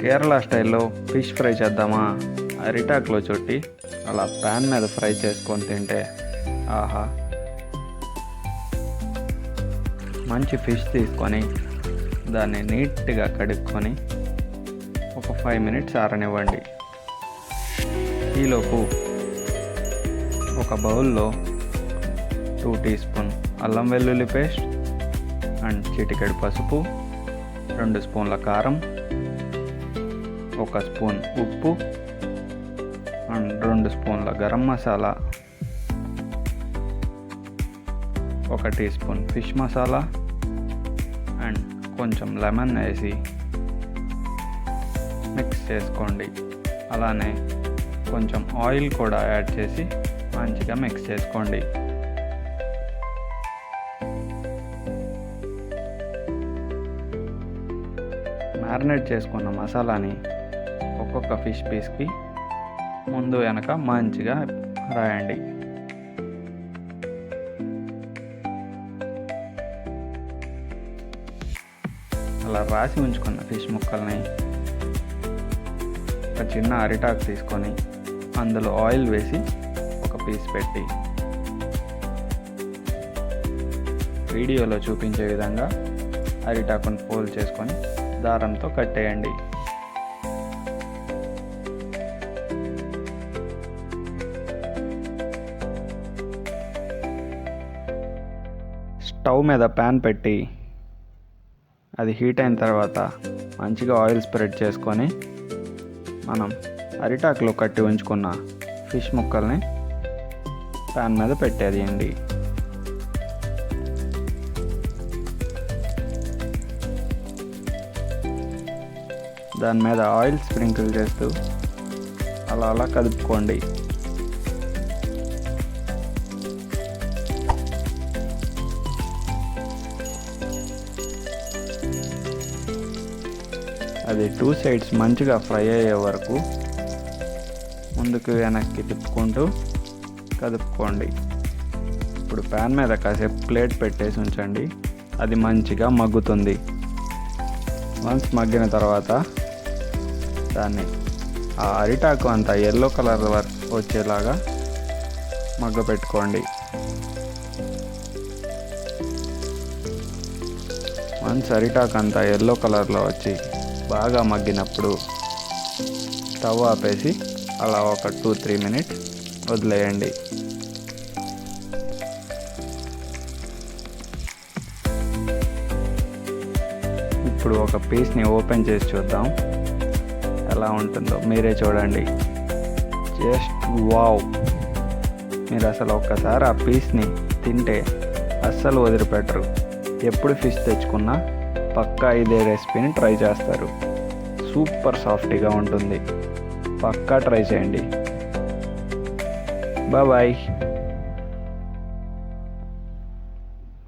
కేరళ స్టైల్లో fish fry చేద్దామా? అరిటాకులో చుట్టి అలా ప్యాన్ మీద ఫ్రై చేసుకొని తింటే ఆహా. మంచి ఫిష్ తీసుకొని దాన్ని నీట్గా కడుక్కొని ఒక ఫైవ్ మినిట్స్ ఆరనివ్వండి. ఈలోపు ఒక బౌల్లో టూ టీ స్పూన్ అల్లం వెల్లుల్లి పేస్ట్ అండ్ చిటికెడు పసుపు రెండు స్పూన్ల కారం ఒక స్పూన్ ఉప్పు అండ్ రెండు స్పూన్ల గరం మసాలా. ఒక teaspoon fish masala and కొంచెం లెమన్ వేసి మిక్స్ చేసుకోండి. అలానే కొంచెం ఆయిల్ కూడా యాడ్ చేసి మంచిగా మిక్స్ చేసుకోండి. మ్యారినేట్ చేసుకున్న మసాలాని ఒక్కొక్క ఫిష్ పీస్కి ముందు వెనక మంచిగా రాయండి. అలా రాసి ఉంచుకున్న ఫిష్ ముక్కల్ని ఒక చిన్న అరిటాకు తీసుకొని అందులో ఆయిల్ వేసి ఒక పీస్ పెట్టి వీడియోలో చూపించే విధంగా అరిటాకును ఫోల్డ్ చేసుకొని దారంతో కట్టేయండి. స్టవ్ మీద ప్యాన్ పెట్టి అది హీట్ అయిన తర్వాత మంచిగా ఆయిల్ స్ప్రెడ్ చేసుకొని మనం అరిటాకులో కట్టి ఉంచుకున్న ఫిష్ ముక్కల్ని ప్యాన్ మీద పెట్టేదియండి. దాని మీద ఆయిల్ స్ప్రింకిల్ చేస్తూ అలా అలా కదుపుకోండి. అది టూ సైడ్స్ మంచిగా ఫ్రై అయ్యే వరకు ముందుకు వెనక్కి తిప్పుకుంటూ కదుపుకోండి. ఇప్పుడు ప్యాన్ మీద కాసేపు ప్లేట్ పెట్టేసి ఉంచండి. అది మంచిగా మగ్గుతుంది. వన్స్ మగ్గిన తర్వాత దాన్ని ఆ అరిటాకు అంతా ఎల్లో కలర్ వరకు వచ్చేలాగా మగ్గ పెట్టుకోండి వన్స్ అరిటాకు అంతా ఎల్లో కలర్లో వచ్చి బాగా మగ్గినప్పుడు స్టవ్ ఆపేసి అలా ఒక టూ త్రీ మినిట్స్ వదిలేయండి. ఇప్పుడు ఒక పీస్ని ఓపెన్ చేసి చూద్దాం. ఎలా ఉంటుందో మీరే చూడండి. Just wow! మీరు అసలు ఒక్కసారి ఆ పీస్ని తింటే అస్సలు వదిలిపెట్టరు. ఎప్పుడు ఫిష్ తెచ్చుకున్నా పక్కా ఇదే రెసిపీని ట్రై చేస్తారు. సూపర్ సాఫ్టీగా ఉంటుంది. పక్కా ట్రై చేయండి. బాయ్